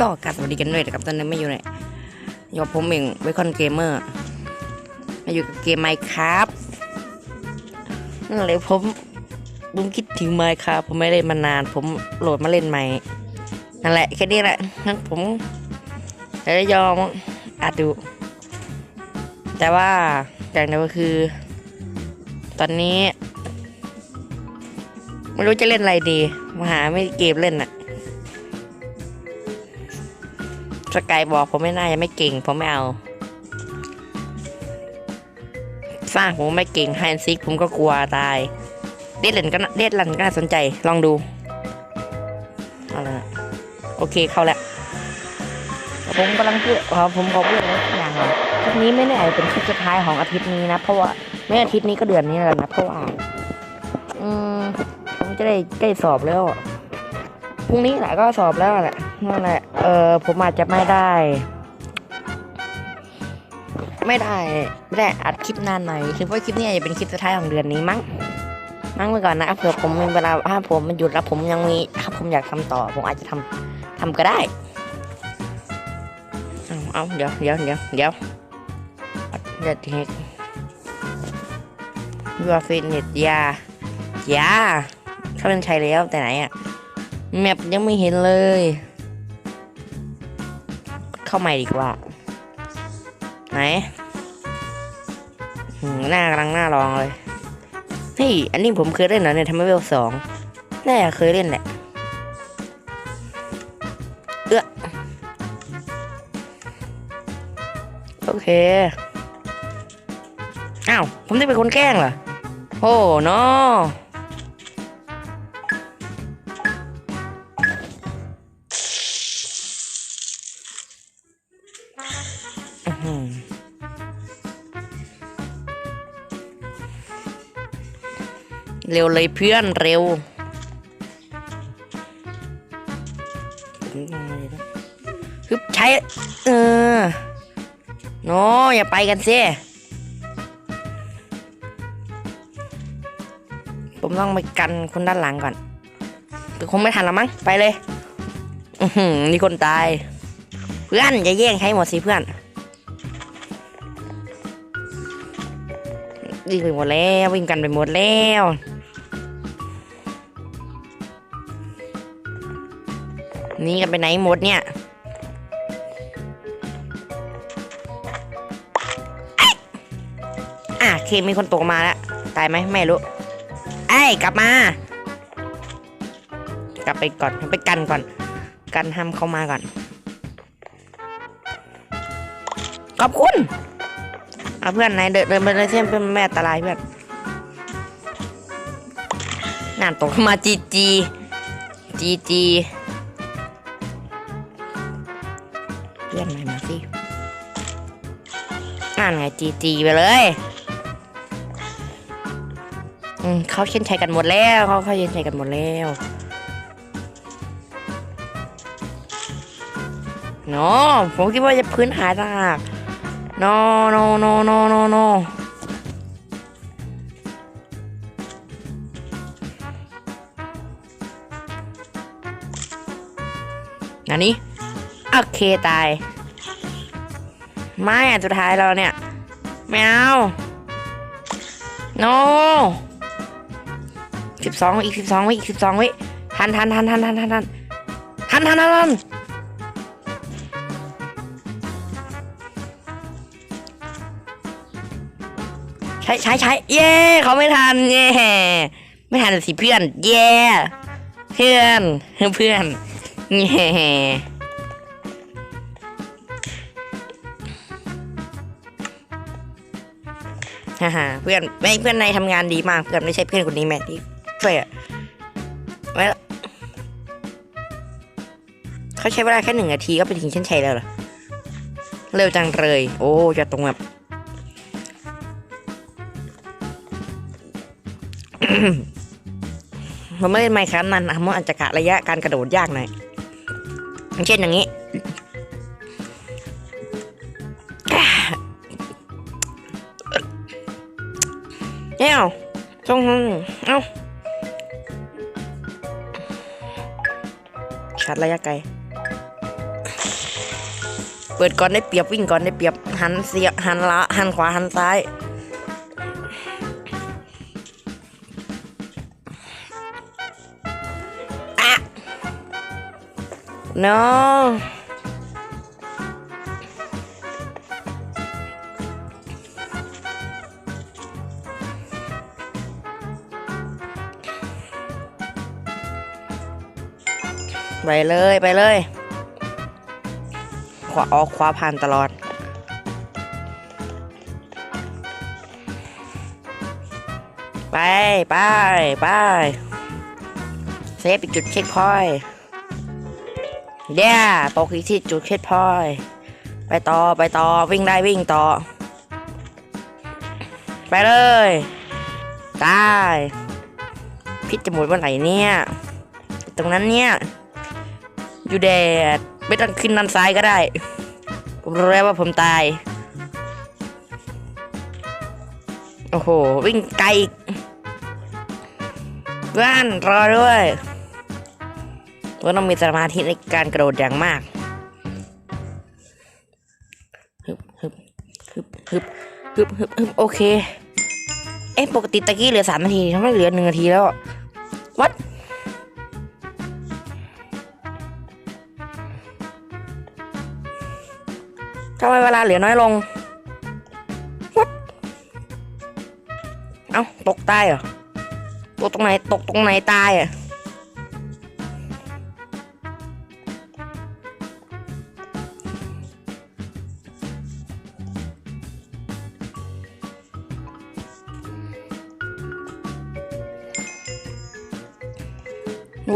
ก็กาบสวัสดีกันด้วยนะครับตอนนี้ไม่อยู่ไหนอยู่ผมเองเวคอนเกมเมอร์มาอยู่กับเกมไมค์ครับนั่นเลยผมผมคิดถึงไมค์ครับผมไม่เล่นมานาน ผมโหลดมาเล่นใหม่นั่นแหละแค่นี้แหละงั้นผมจะได้ยอมอาดู แต่ว่าอย่างเดียวก็คือ ตอนนี้ ไม่รู้จะเล่นอะไรดี มาหาไม่เกมเล่นอะสกายบอกผมไม่น่าจะไม่เก่ง ผมไม่เอา สร้างผมไม่เก่งไฮนซิกผมก็กลัวตาย เดดเลนก็เดดลันก็น่าสนใจ ลองดูเอาละโอเคเข้าแล้วผมกำลังเพูดอ๋อผมขอพูดอะไรสักอย่างหน่อยคลิปนี้ไม่แน่อาจะเป็นคลิปสุดท้ายของอาทิตย์นี้นะ เพราะว่าไม่อาทิตย์นี้ก็เดือนนี้แล้วนะเพราะว่า จะได้ใกล้สอบแล้วพรุ่งนี้แหละก็สอบแล้วแหละนั่นแหละเออผมอาจจะไม่ได้ ไม่ได้ไม่ได้อัดคลิปนานหน่อยคือเพราคลิปนี้อาจจะเป็นคลิปสุดท้ายของเดือนนี้มั้งมั้งไปก่อนนะเผื่อผมมีเวลาถ้าผมมันหยุดแล้วผมยังมีถ้าผมอยากทำต่อ ผมอาจจะทำทำก็ได้เอาเอาเดี๋ยวเดี๋ยวเดี๋ยวเดี๋ยวเดี๋ยวเทคยูฟินเนตยายา เขาเป็นใช้แล้วแต่ไหนอะแมปยังไม่เห็นเลย เข้าใหม่ดีกว่า ไหนหน้ากำลังหน้าลองเลยเฮ้ยอันนี้ผมเคยเล่นเหรอเนี่ยทำไมเวลสองน่าจะเคยเล่นแหละเอื้อโอเคอ้าวผมได้เป็นคนแกล้งเหรอโอ้โนอื้อ เร็วเลยเพื่อนเร็วฮึบใช้เออโนอย่าไปกันสิผมต้องไปกันคนด้านหลังก่อนแต่คงไม่ทันละมั้งไปเลย อือหือมีคนตาย เพื่อนอย่าแย่งใช้หมดสิเพื่อนวิ่งไปหมดแล้ววิ่งกันไปหมดแล้ว นี่กันไปไหนหมดเนี่ยอะเคมีคนตกมาแล้ว ตายไหมไม่รู้ ไอ้ยกลับมา กลับไปก่อนไปกันก่อน กันห้ามเข้ามาก่อน ขอบคุณเอาเพื่อนไหนเดินเดินไปเลยเช่นเป็นแม่อันตรายเพื่อนงานตกมาจีจีจีจี จีจีไปเลยอืมเขาเช่นชัยกันหมดแล้วเขาเขาเช่นชัยกันหมดแล้วเนาะผมคิดว่าจะพื้นหายตาก no no no no no no อันนี้ โอเค ตาย ไม่อะสุดท้ายเราเนี่ย ไม่เอา no สิบสองอีกสิบสองวิอีกสิบสองวิทันทันทันทันทันทันทันทันทันทันใช้ใช้ใช้เย้เขาไม่ทันเย้ไม่ทันสิเพื่อน เย้เพื่อนเพื่อนเย้ ฮ่าฮ่าเพื่อนไม่เพื่อนในทำงานดีมากเพื่อนไม่ใช่เพื่อนคนนี้แม่ที่ช่วยอะไว้ละเขาใช้เวลาแค่หนึ่งนาทีก็ไปถึงเส้นชัยแล้วเหรอเร็วจังเลย โอ้จะตรงแบบผมไม่เล่นไมค์ครับนานนะมันอาจจะกะระยะการกระโดดยากหน่อยเช่นอย่างนี้ ไกล เปิดก่อนได้เปรียบวิ่งก่อนได้เปรียบหันเสียหันละหันขวาหันซ้ายอะ no ไปเลยไปเลย ขวาออกขวาผ่านตลอด ไปไปไปเซฟอีกจุดเช็คพอยเดี๋ยวตกอีกที่จุดเช็คพอยไปต่อไปต่อวิ่งได้วิ่งต่อ ไปเลยได้พิษจะหมดเมื่อไหร่เนี่ย ตรงนั้นเนี่ย อยู่แดดไม่ต้องขึ้นด้านซ้ายก็ได้ ผมรู้แล้วว่าผมตาย โอ้โห วิ่งไกลเพื่อนรอด้วยก็ต้องมีสมาธิในการกระโดดอย่างมากฮึบฮึบฮึบฮึบฮึบฮึบฮึบโอเค เอ๊ะปกติตะกี้เหลือสามนาทีทำไมเหลือหนึ่งนาทีแล้ววัด ทำไมเวลาเหลือน้อยลงวัดเอ้าตกตายเหรอตกตรงไหนตกตรงไหนตายอะ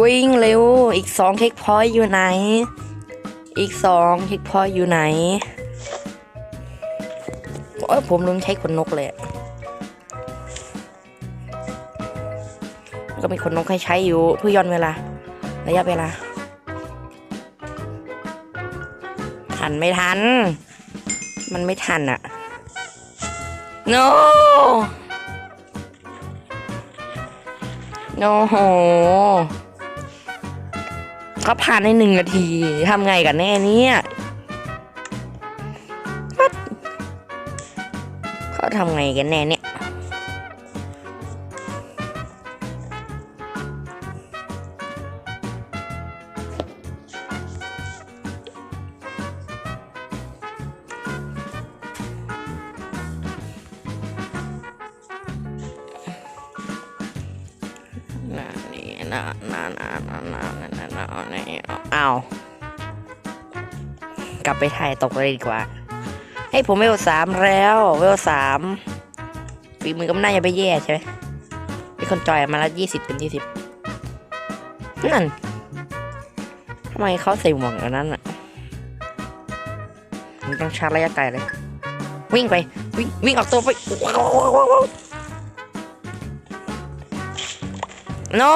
วิ่งเร็ว อีกสองเทคพอยต์อยู่ไหน อีกสองเทคพอยต์อยู่ไหน โอ้ยผมลืมใช้ขนนกเลยก็มีขนนกให้ใช้อยู่เพื่อย่นเวลา ระยะเวลา ทันไม่ทัน มันไม่ทันอะ no no โหเขาผ่านในหนึ่งนาทีทำไงกันแน่เนี่ย ทำไงกันแน่เนี่ยน่านี่น่าน่าน่าน่าน่าน่าน่าน่านี่เอากลับไปถ่ายตกเลยดีกว่า ให้ผมเวลสามแล้วเวลสามฝีมือก็น่าจะไปแย่ใช่ไหมมีคนจอยมาล้วยี่สิบเป็นยี่สิบนั่นทำไมเขาใส่หมวกอันนั้นอะมันต้องชาร์จระยะไกลเลย วิ่งไป วิ่งวิ่งออกตัวไป no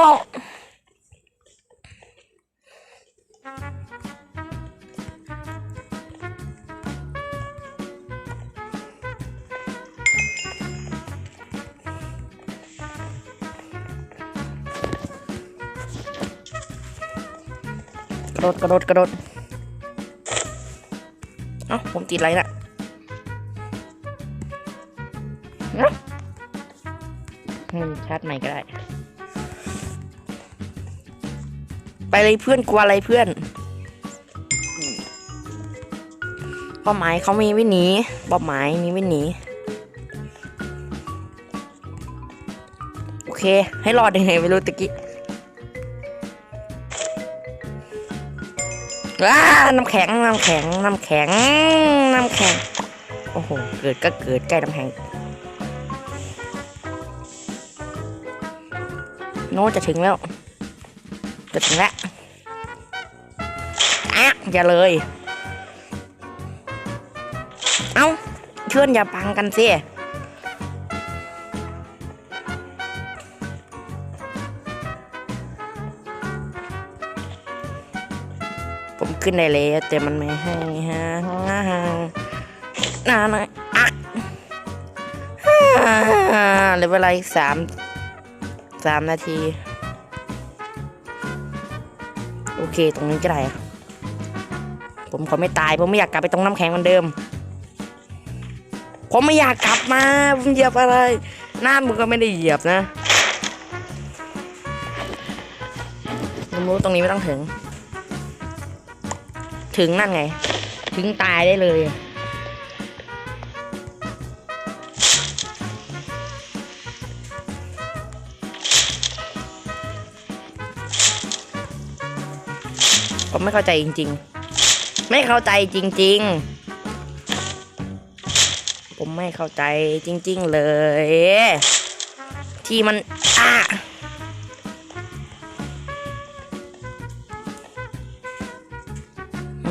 ระโดดกระโดดกระโดดเอ้าผมติดอะไรนะเอ้าอืมชาร์จใหม่ก็ได้ ไปเลยเพื่อนกลัวอะไรเพื่อนเป้าหมายเขามีไว้หนีเป้าหมายมีไว้หนีโอเค ให้รอดยังไงไม่รู้ตะกี้ ว้าน้ำแข็งน้ำแข็งน้ำแข็งน้ำแข็งโอ้โหเกิดก็เกิดใกล้น้ำแข็งโน้จะถึงแล้วจะถึงแล้วอะอย่าเลย เอาเพื่อนอย่าปังกันสิ ขึ้นได้แล้วแต่มันไม่ให้ฮะน่าหน่อยอะอ่าเหลือเวลาอีกสามสามนาที โอเคตรงนี้ก็ได้ผมขอไม่ตาย ผมไม่อยากกลับไปตรงน้ำแข็งเหมือนเดิม ผมไม่อยากกลับมา ผมเหยียบอะไร หน้ามึงก็ไม่ได้เหยียบนะผมรู้ตรงนี้ไม่ต้องถึง ถึงนั่นไง ถึงตายได้เลย ผมไม่เข้าใจจริง ๆ ไม่เข้าใจจริง ๆ ผมไม่เข้าใจจริง ๆ เลย ที่มันอะ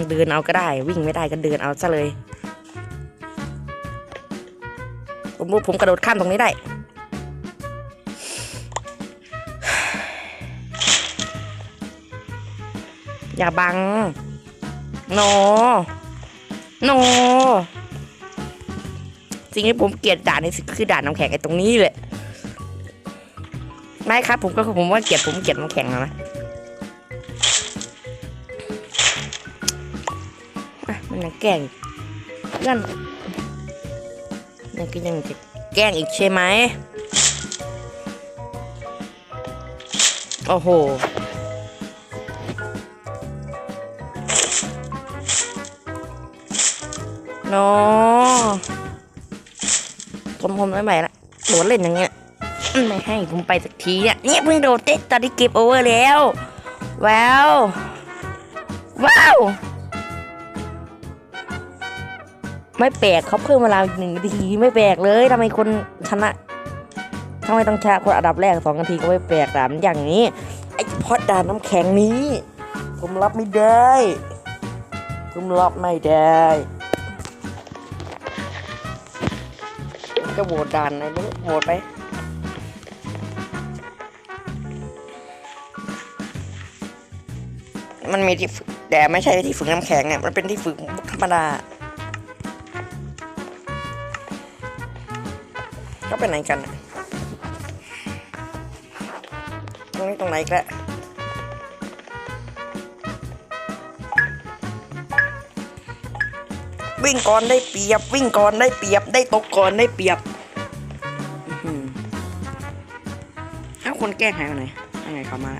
เดินเอาก็ได้ วิ่งไม่ได้ก็เดินเอาซะเลยผมผมกระโดดข้ามตรงนี้ได้อย่าบัง โน โน สิ่งที่ผมเกลียดด่านนี้คือด่านน้ำแข็งไอ้ตรงนี้แหละไม่ครับ ผมก็ผมว่าเกลียดผมเกลียดน้ำแข็งนะ มันยังแกล้งอีกเพื่อนมันก็ยังจะแกล้งอีกใช่ไหมโอ้โหโนผมผมไม่ไหวละโดดเล่นอย่างเงี้ยไม่ให้ผมไปสักทีเนี่ยเนี่ยเพิ่งโดดเตะตอนที่เก็บโอเวอร์แล้วว้าวว้าว ไม่แปลกเขาเพิ่มเวลาอีกหนึ่งนาทีไม่แปลกเลยทำไมคนชนะทำไมต้องชนะคนอันดับแรกสองนาทีก็ไม่แปลกด่านอย่างนี้ ไอ้เพาะด่านน้ำแข็งนี้ ผมรับไม่ได้ ผมรับไม่ได้ก็โหวตด่านไหนไม่รู้โหวตไปมันมีที่ฝึกแต่ไม่ใช่ที่ฝึกน้ำแข็งเนี่ยมันเป็นที่ฝึกธรรมดา ก็เป็นไหนกันน่ะตรงนี้ตรงไหนอีกแล้ววิ่งก่อนได้เปรียบ วิ่งก่อนได้เปรียบ ได้ตกก่อนได้เปรียบถ้าคนแก้งหายไปไหนยังไงเขามา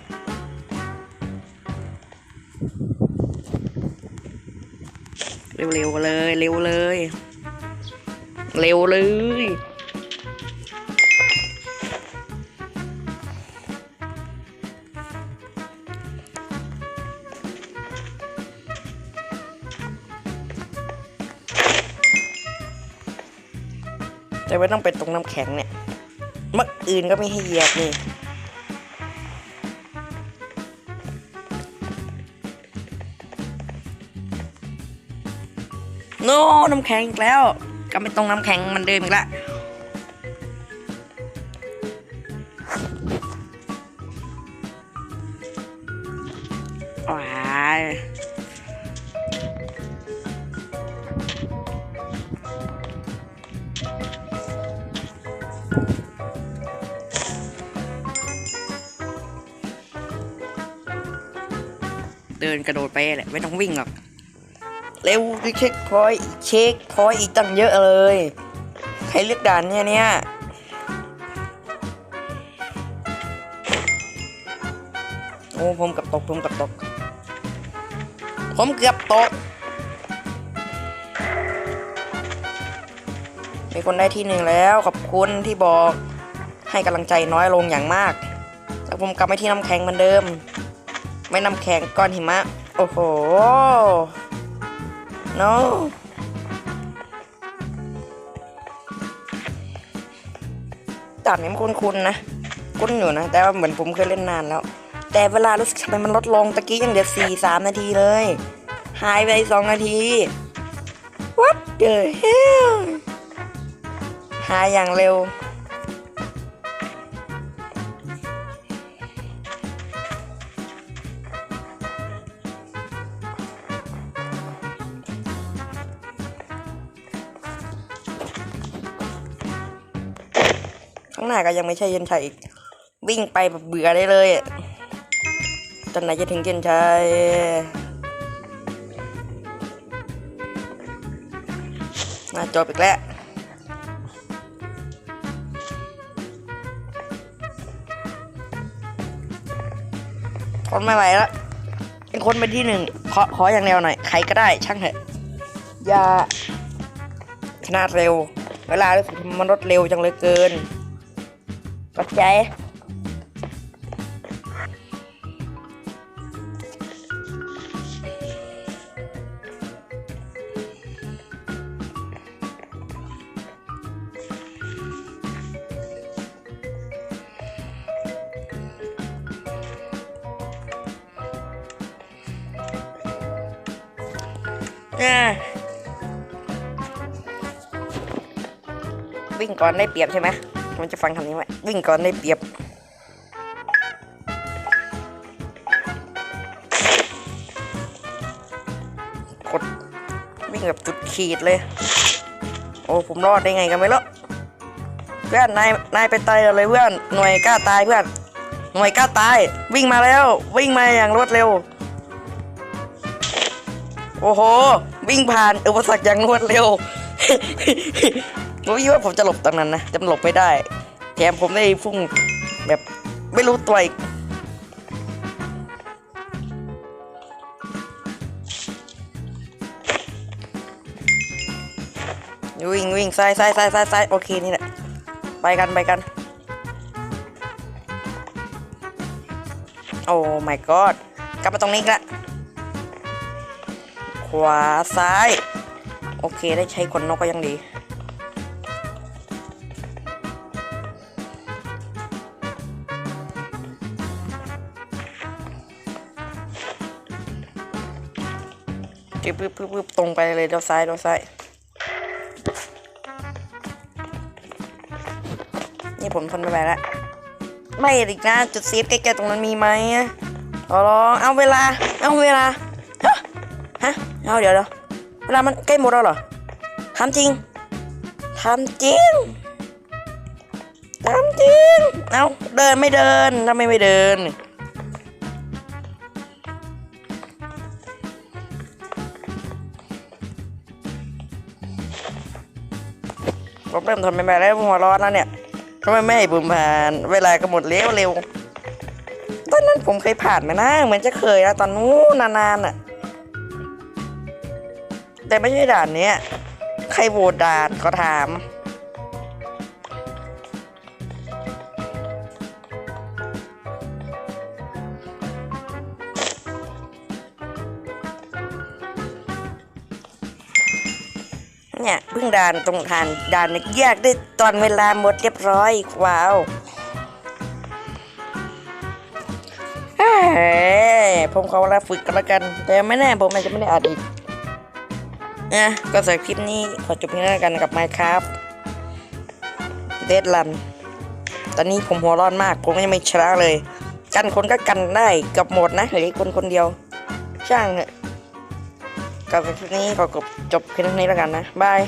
เร็วๆเลย เร็วเลย เร็วเลย ไม่ต้องเป็นตรงน้ำแข็งเนี่ยมื่ออื่นก็ไม่ให้เหยียบนี่โน้น้ำแข็งอีกแล้วกลับไปตรงน้ำแข็งมันเดิมอีกแล้วว้าย นกระโดดไปแหละไม่ต้องวิ่งหรอกเร็วเช็คพอยเช็คพอยอีกตั้งเยอะเลยใครเลือกด่านเนี่ยเนี่ยโอ้ผมกับตกผมกับตก ผมเกือบตก มีคนได้ที่หนึ่งแล้วขอบคุณที่บอกให้กำลังใจน้อยลงอย่างมากแต่ผมกลับไปที่น้ำแข็งเหมือนเดิม ไม่น้ำแข็งก้อนหิมะ โอ้โห no ด่านนี้มันคุ้นๆนะ คุ้นอยู่นะ แต่ว่าเหมือนผมเคยเล่นนานแล้ว แต่เวลารู้สึกทำไมมันลดลงตะกี้ยังเดือดสี่สามนาทีเลย หายไปสองนาที what the hell หายอย่างเร็วาก็ยังไม่ใช่เย็นชัยอีก วิ่งไปแบบเบื่อได้เลยอะจนไหนจะถึงเส้นชัยหน่าจบอีกแล้วทนไม่ไหวแล้วเป็นคนเป็นที่หนึ่งขอขออย่างเดียวหน่อย ใครก็ได้ช่างเถอะ อย่าชนะเร็ว เวลารู้สึกมันรถเร็วจังเลยเกิน กดใจอ่าวิ่งก่อนได้เปรียบใช่ไหม มันจะฟังคำนี้ไหมวิ่งก่อนได้เปรียบกดวิ่งแบบจุดขีดเลย โอ้ผมรอดได้ไงกันไม่รู้เพื่อนนายนายไปตายเลยเพื่อนหน่วยกล้าตายเพื่อนหน่วยกล้าตาย วิ่งมาแล้ว วิ่งมาอย่างรวดเร็ว โอ้โห วิ่งผ่านอุปสรรคอย่างรวดเร็ว ผมคิดว่าผมจะหลบตรงนั้นนะจะหลบไม่ได้ แถมผมได้พุ่งแบบไม่รู้ตัวอีกวิ่งวิ่งซ้ายซ้ายซ้ายซ้ายซ้ายโอเคนี่แหละไปกันไปกันโอ้ my god กลับมาตรงนี้ละขวาซ้าย โอเคได้ใช้ขนนกก็ยังดี ปึ๊บปึ๊บปึ๊บปึ๊บตรงไปเลยเดี๋ยวซ้ายเดี๋ยวซ้ายนี่ผมทนไม่ไหวแล้วไม่อีกนะจุดเซฟใกล้ๆตรงนั้นมีไหมอะขอรอเอาเวลา เอาเวลาฮะฮะเอาเดี๋ยวเดี๋ยวเวลามันใกล้หมดแล้วเหรอทำจริงทำจริงทำจริงเอาเดินไม่เดินทำไมไม่เดิน ผมเริ่มทนไม่ไหวแล้วหัวร้อนแล้วเนี่ยทำไมไม่ให้ผมผ่าน เวลาก็หมดเร็วเร็วตอนนั้นผมเคยผ่านไหมนะเหมือนจะเคยนะตอนนู้นนานๆอะ แต่ไม่ใช่ด่านเนี้ย ใครโหวตด่านก็ถาม เนี่ยเพิ่งด่านตรงทานด่านยแยกได้ตอนเวลาหมดเรียบร้อยว้าวเอ้ผมขอเวลาฝึกกันแล้วกัน แต่ไม่แน่ผมอาจจะไม่ได้อัดอีกอะก็สำหรับคลิปนี้ขอจบเพียงเท่านี้แล้วกันกับ Minecraft เดดลันตอนนี้ผมหัวร้อนมาก ผมยังไม่ชนะเลย กันคนก็กันได้กับหมดนะเหลือคนคนเดียว ช่างเถอะ กับคลิปนี้ขอจบคลิปนี้แล้วกันนะบาย